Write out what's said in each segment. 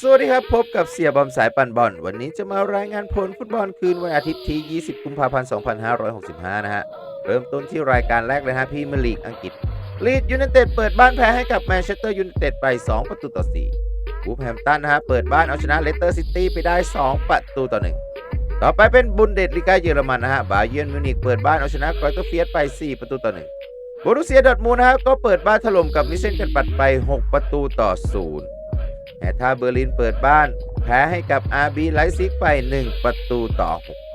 สวัสดีครับ พบกับเสียบอมสายปั่นบอล วันนี้จะมารายงานผลฟุตบอลคืนวันอาทิตย์ที่ 20 กุมภาพันธ์ 2565 นะฮะ เริ่มต้นที่รายการแรกเลยฮะพี่เมลีกอังกฤษลีดยูไนเต็ดเปิดบ้านแพ้ให้กับแมนเชสเตอร์ยูไนเต็ดไป 2 ประตูต่อ4วูแฮมตันนะฮะ เปิดบ้านเอาชนะเลสเตอร์ซิตี้ไปได้ 2 ประตูต่อ 1 ต่อไปเป็นบุนเดสลิกาเยอรมันนะฮะ บาเยิร์นมิวนิกเปิดบ้านเอาชนะกรอยเตอร์เฟียสไป 4 ประตูต่อ 1 โบรุเซียดอทมูนะฮะก็เปิดบ้านถล่มกับมิเซนกันปัดไป 6 ประตูต่อ 0 แอตทาเบอร์ลินเปิดบ้าน แพ้ให้กับอาร์บีไลซิกไป 1 ประตูต่อ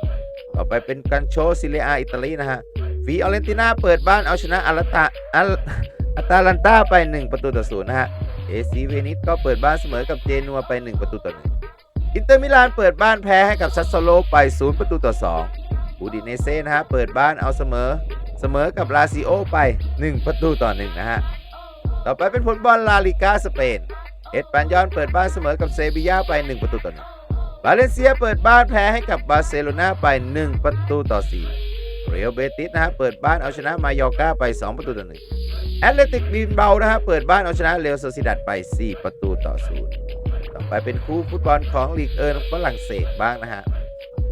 6 ต่อไปเป็นกันโชซิเลียอิตาลีนะฮะฟีออเรนติน่าเปิดบ้านเอาชนะอาราตาอัลอาตาลันตาไป 1 ประตูต่อ0นะฮะเอซีเวนิสก็เปิดบ้านเสมอกับเจนัวไป 1 ประตูต่อ1อินเตอร์มิลานเปิดบ้านแพ้ให้กับซัสโซโลไป 0 ประตูต่อ2อูดิเนเซ่นะฮะเปิดบ้านเอาเสมอเสมอกับลาซิโอไป 1 ประตูต่อ1นะฮะ ต่อไปเป็นผลบอลลาลิกาสเปน เอ็ดปันยอนเปิดบ้านเสมอกับเซบียาไป 1 ประตูต่อ1บาเลนเซียเปิดบ้านแพ้ให้กับบาร์เซโลนาไป 1 ประตูต่อ4เรอัลเบติสนะฮะเปิดบ้านเอาชนะมายอร์กาไป 2 ประตูต่อ1แอตเลติกบินเบานะฮะเปิดบ้านเอาชนะเรอัลโซซิดัดไป 4 ประตูต่อ0ต่อไปเป็นคู่ฟุตบอลของลีกเอิร์นฝรั่งเศสบ้างนะฮะ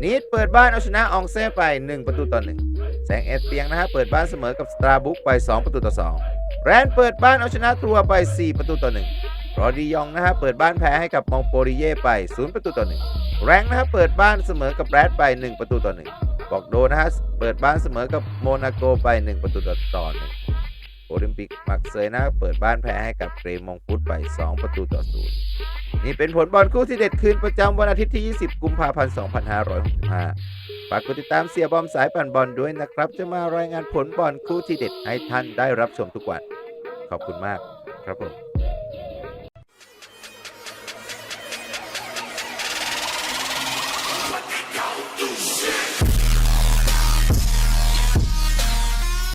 นีดเปิดบ้านเอาชนะอองเซ่ไป 1 ประตูต่อ1แสงเอดเตียงนะฮะเปิดบ้านเสมอกับสตราบุกไป 2 ประตูต่อ2แรนเปิดบ้านเอาชนะตัวไป 4 ประตูต่อ1 รอดียองนะฮะเปิดบ้านแพ้ให้กับมองโปริเย่ไป0ประตูต่อ1แรงนะฮะเปิดบ้านเสมอกับแรดไป 1 ประตูต่อ1บอกโดนะฮะเปิดบ้านเสมอกับโมนาโกไป 1 ประตูต่อต่อหนึ่งโอลิมปิกมักเซยนะเปิดบ้านแพ้ให้กับเกรมองฟุตไป 2 ประตูต่อ0นี่เป็นผลบอลคู่ที่เด็ดคืนประจำวันอาทิตย์ที่ 20 กุมภาพันธ์ 2565 ฝากกดติดตามเสียบอมสายปั่นบอลด้วยนะครับ จะมารายงานผลบอลคู่ที่เด็ดให้ท่านได้รับชมทุกวัน ขอบคุณมากครับผม